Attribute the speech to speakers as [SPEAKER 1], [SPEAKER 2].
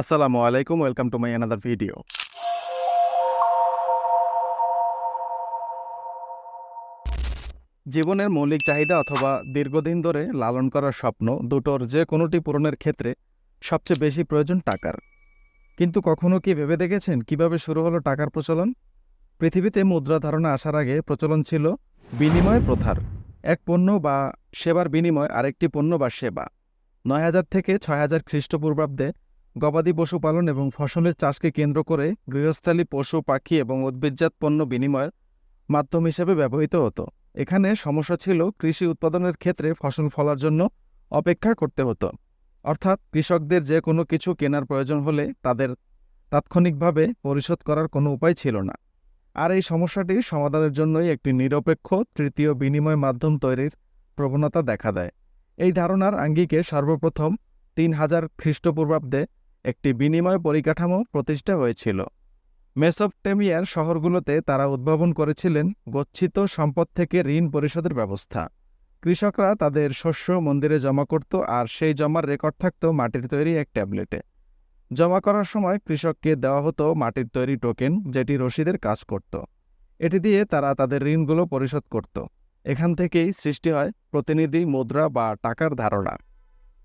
[SPEAKER 1] আসসালামু আলাইকুম, welcome to my another video. জীবনের মৌলিক চাহিদা অথবা দীর্ঘদিন ধরে লালন করার স্বপ্ন দুটোর যে কোনোটি পূরণের ক্ষেত্রে সবচেয়ে বেশি প্রয়োজন টাকার। কিন্তু কখনো কি ভেবে দেখেছেন কীভাবে শুরু হলো টাকার প্রচলন? পৃথিবীতে মুদ্রা ধারণা আসার আগে প্রচলন ছিল বিনিময় প্রথার। এক পণ্য বা সেবার বিনিময় আরেকটি পণ্য বা সেবা। নয় হাজার থেকে ছয় হাজার খ্রিস্টপূর্বাব্দে গবাদি পশুপালন এবং ফসলের চাষকে কেন্দ্র করে গৃহস্থালী পশু, পাখি এবং উদ্ভিদজাত পণ্য বিনিময়ের মাধ্যম হিসেবে ব্যবহৃত হতো। এখানে সমস্যা ছিল কৃষি উৎপাদনের ক্ষেত্রে ফসল ফলার জন্য অপেক্ষা করতে হতো। অর্থাৎ কৃষকদের যে কোনো কিছু কেনার প্রয়োজন হলে তাদের তাৎক্ষণিকভাবে পরিশোধ করার কোনো উপায় ছিল না। আর এই সমস্যাটি সমাধানের জন্যই একটি নিরপেক্ষ তৃতীয় বিনিময় মাধ্যম তৈরির প্রবণতা দেখা দেয়। এই ধারণার আঙ্গিকে সর্বপ্রথম তিন হাজার খ্রিস্টপূর্বাব্দে একটি বিনিময় পরিকাঠামো প্রতিষ্ঠা হয়েছিল। মেসোপটেমিয়ার শহরগুলোতে তারা উদ্ভাবন করেছিলেন গচ্ছিত সম্পদ থেকে ঋণ পরিশোধের ব্যবস্থা। কৃষকরা তাদের শস্য মন্দিরে জমা করত আর সেই জমার রেকর্ড থাকত মাটির তৈরি এক ট্যাবলেটে। জমা করার সময় কৃষককে দেওয়া হতো মাটির তৈরি টোকেন যেটি রসিদের কাজ করত। এটি দিয়ে তারা তাদের ঋণগুলো পরিশোধ করত। এখান থেকেই সৃষ্টি হয় প্রতিনিধি মুদ্রা বা টাকার ধারণা।